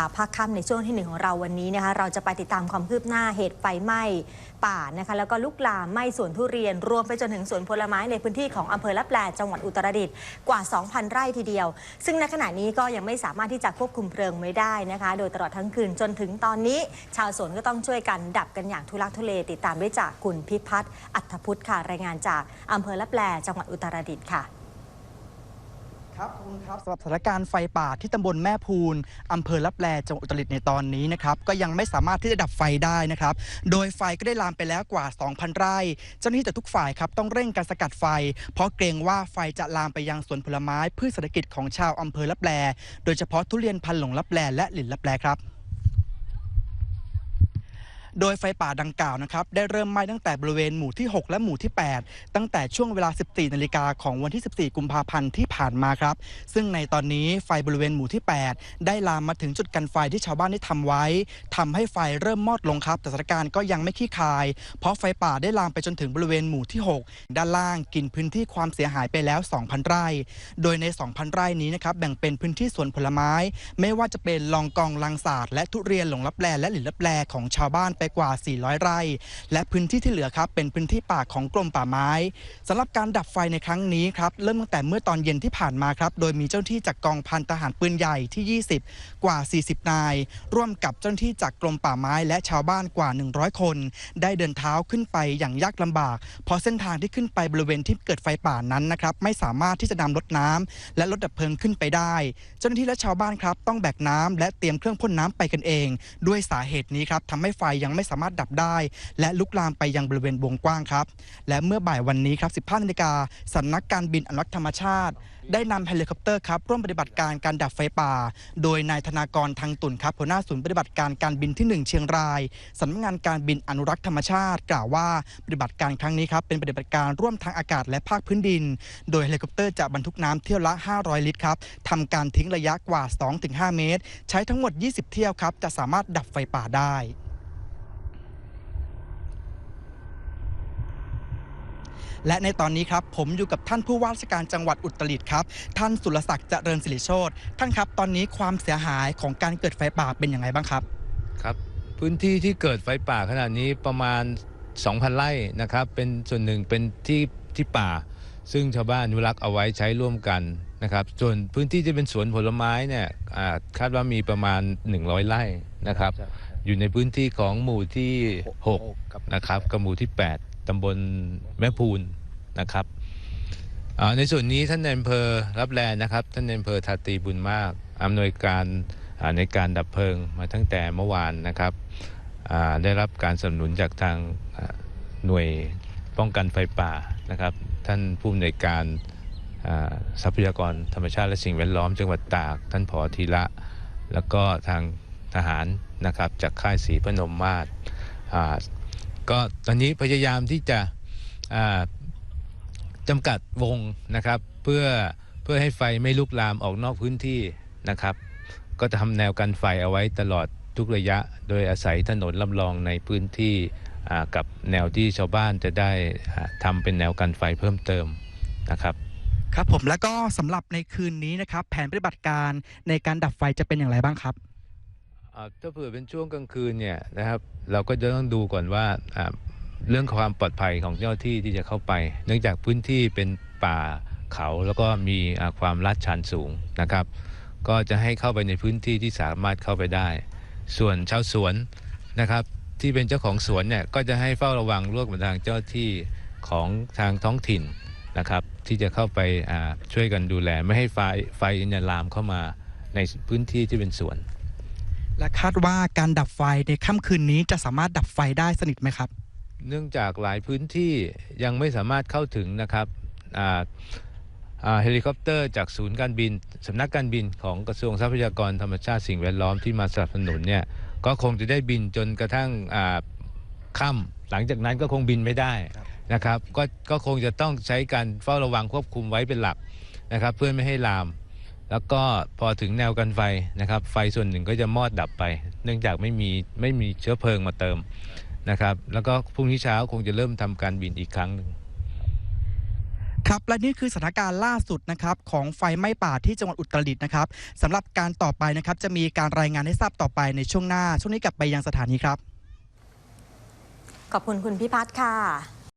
ข่าวภาคค่ำในช่วงที่หนึ่งของเราวันนี้นะคะเราจะไปติดตามความคืบหน้าเหตุไฟไหม้ป่านะคะแล้วก็ลุกลามไหม้สวนทุเรียน รวมไปจนถึงสวนผลไม้ในพื้นที่ของอำเภอละแปลจังหวัดอุตรดิตถ์กว่า 2,000 ไร่ทีเดียว ซึ่งในขณะนี้ก็ยังไม่สามารถที่จะควบคุมเพลิงไว้ได้นะคะ โดยตลอดทั้งคืนจนถึงตอนนี้ ชาวสวนก็ต้องช่วยกันดับกันอย่างทุลักทุเลติดตามได้จากคุณพิพัฒน์อัธพุทธค่ะรายงานจากอำเภอละแปลจังหวัดอุตรดิตถ์ค่ะ ครับคุณครับสำหรับสถานการณ์ไฟป่าที่ตำบลแม่พูนอำเภอลับแลจังหวัดอุตรดิตถ์ในตอนนี้นะครับก็ยังไม่สามารถที่จะดับไฟได้นะครับ โดยไฟก็ได้ลามไปแล้วกว่า 2,000 ไร่ เจ้าหน้าที่จากทุกฝ่ายครับต้องเร่งการสกัดไฟ เพราะเกรงว่าไฟจะลามไปยังสวนผลไม้พืชเศรษฐกิจของชาวอำเภอลับแล โดยเฉพาะทุเรียนพันหลงลับแลและหลินลับแลครับ โดยไฟป่าดังกล่าวนะครับได้เริ่มไหม้ตั้งแต่บริเวณหมู่ที่ 6 และหมู่ที่ 8 ตั้งแต่ช่วงเวลา 14 นาฬิกาของวันที่ 14 กุมภาพันธ์ที่ผ่านมาครับ ซึ่งในตอนนี้ไฟบริเวณหมู่ที่ 8 ได้ลามมาถึงจุดกันไฟที่ชาวบ้านได้ทำไว้ทำให้ไฟเริ่มมอดลงครับ แต่สถานการณ์ก็ยังไม่คลี่คลาย เพราะไฟป่าได้ลามไปจนถึงบริเวณหมู่ที่ 6 ด้านล่างกินพื้นที่ความเสียหายไปแล้ว 2,000 ไร่ โดยใน 2,000 ไร่นี้นะครับแบ่งเป็นพื้นที่สวนผลไม้ ไม่ว่าจะเป็นลองกองลังศาสตร์และทุเรียนหลงลับแลและหลินลับแลของชาวบ้านไปกว่า 400 ไร่ และพื้นที่ที่เหลือครับเป็นพื้นที่ป่าของกรมป่าไม้สำหรับการดับไฟในครั้งนี้ครับเริ่มตั้งแต่เมื่อตอนเย็นที่ผ่านมาครับโดยมีเจ้าหน้าที่จากกองพันทหารปืนใหญ่ที่ 20 กว่า 40 นาย ร่วมกับเจ้าหน้าที่จากกรมป่าไม้และชาวบ้านกว่า 100 คน ได้เดินเท้าขึ้นไปอย่างยากลำบาก เพราะเส้นทางที่ขึ้นไปบริเวณที่เกิดไฟป่านั้นนะครับไม่สามารถที่จะนำรถน้ำและรถดับเพลิงขึ้นไปได้ เจ้าหน้าที่และชาวบ้านครับต้องแบกน้ำและเตรียมเครื่องพ่นน้ำไปกันเอง ด้วยสาเหตุนี้ครับทำให้ไฟยังไม่สามารถดับได้ และลุกลามไปยังบริเวณวงกว้างครับ และเมื่อบ่ายวันนี้ครับ 15นาฬิกาสำนักการบินอนุรักษ์ธรรมชาติ ได้นำเฮลิคอปเตอร์ครับร่วมปฏิบัติการการดับไฟป่า โดยนายธนากรทางตุ่นครับหัวหน้าศูนย์ปฏิบัติการการบินที่ 1 เชียงรายสำนักงานการบินอนุรักษ์ธรรมชาติ กล่าวว่าปฏิบัติการครั้งนี้ครับเป็นปฏิบัติการร่วมทางอากาศและภาคพื้นดิน โดยเฮลิคอปเตอร์จะบรรทุกน้ำเที่ยวละ 500 ลิตรครับทำการทิ้งระยะกว่า 2-5 เมตร ใช้ทั้งหมด 20 เที่ยวครับจะสามารถดับไฟป่าได้ และในตอนนี้ครับผมอยู่กับท่านผู้ว่าราชการจังหวัดอุตรดิตถ์ครับ ท่านสุรศักดิ์เจริญสิริโชตท่านครับ ตอนนี้ความเสียหายของการเกิดไฟป่าเป็นยังไงบ้างครับ ครับ พื้นที่ที่เกิดไฟป่าขนาดนี้ประมาณ 2,000 ไร่นะครับ เป็นส่วนหนึ่งเป็นที่ที่ป่า ซึ่งชาวบ้านอนุรักษ์เอาไว้ใช้ร่วมกันนะครับ ส่วนพื้นที่ที่เป็นสวนผลไม้เนี่ยอ่าคาดว่ามีประมาณ 100 ไร่นะครับ อยู่ในพื้นที่ของหมู่ที่ 6 นะครับกับหมู่ที่ 8 ตำบลแม่พูนนะครับในส่วนนี้ท่านในอำเภอรับแลนะครับ ท่านในอำเภอทาตีบุญมากอำนวยการในการดับเพลิงมาตั้งแต่เมื่อวานนะครับได้รับการสนับสนุนจากทางหน่วยป้องกันไฟป่านะครับ ท่านผู้อำนวยการทรัพยากรธรรมชาติและสิ่งแวดล้อมจังหวัดตาก ท่านผอธีระแล้วก็ทางทหารนะครับจากค่ายศรีพนมมาศ ก็ตอนนี้พยายามที่จะจำกัดวงนะครับ เพื่อเพื่อให้ไฟไม่ลุกลามออกนอกพื้นที่นะครับ ก็จะทำแนวกันไฟเอาไว้ตลอดทุกระยะ โดยอาศัยถนนลำรองในพื้นที่กับแนวที่ชาวบ้านจะได้ทำเป็นแนวกันไฟเพิ่มเติมนะครับครับผมแล้วก็สำหรับในคืนนี้นะครับ แผนปฏิบัติการในการดับไฟจะเป็นอย่างไรบ้างครับ ถ้าเผื่อเป็นช่วงกลางคืนเนี่ยนะครับเราก็จะต้องดูก่อนว่าเรื่องความปลอดภัยของเจ้าที่ที่จะเข้าไป เนื่องจากพื้นที่เป็นป่าเขาแล้วก็มีความลาดชันสูงนะครับ ก็จะให้เข้าไปในพื้นที่ที่สามารถเข้าไปได้ ส่วนชาวสวนนะครับ ที่เป็นเจ้าของสวนเนี่ยก็จะให้เฝ้าระวังร่วมกับทางเจ้าที่ของทางท้องถิ่นนะครับ ที่จะเข้าไปช่วยกันดูแล ไม่ให้ไฟไฟเนี่ยลามเข้ามาในพื้นที่ที่เป็นสวน และคาดว่าการดับไฟในค่ำคืนนี้จะสามารถดับไฟได้สนิทไหมครับ เนื่องจากหลายพื้นที่ยังไม่สามารถเข้าถึงนะครับเฮลิคอปเตอร์จากศูนย์การบินสำนักการบินของกระทรวงทรัพยากรธรรมชาติสิ่งแวดล้อมที่มาสนับสนุนเนี่ยก็คงจะได้บินจนกระทั่งค่ำหลังจากนั้นก็คงบินไม่ได้นะครับก็ก็คงจะต้องใช้การเฝ้าระวังควบคุมไว้เป็นหลักนะครับ เพื่อไม่ให้ลาม แล้วก็พอถึงแนวกันไฟนะครับไฟส่วนหนึ่งก็จะมอดดับไป เนื่องจากไม่มีไม่มีเชื้อเพลิงมาเติมนะครับแล้วก็พรุ่งนี้เช้าคงจะเริ่มทำการบินอีกครั้งหนึ่งครับและนี่คือสถานการณ์ล่าสุดนะครับของไฟไหม้ป่าที่จังหวัดอุตรดิตถ์นะครับสำหรับการต่อไปนะครับจะมีการรายงานให้ทราบต่อไปในช่วงหน้า ช่วงนี้กลับไปยังสถานีครับ ขอบคุณคุณพิพัฒน์ค่ะ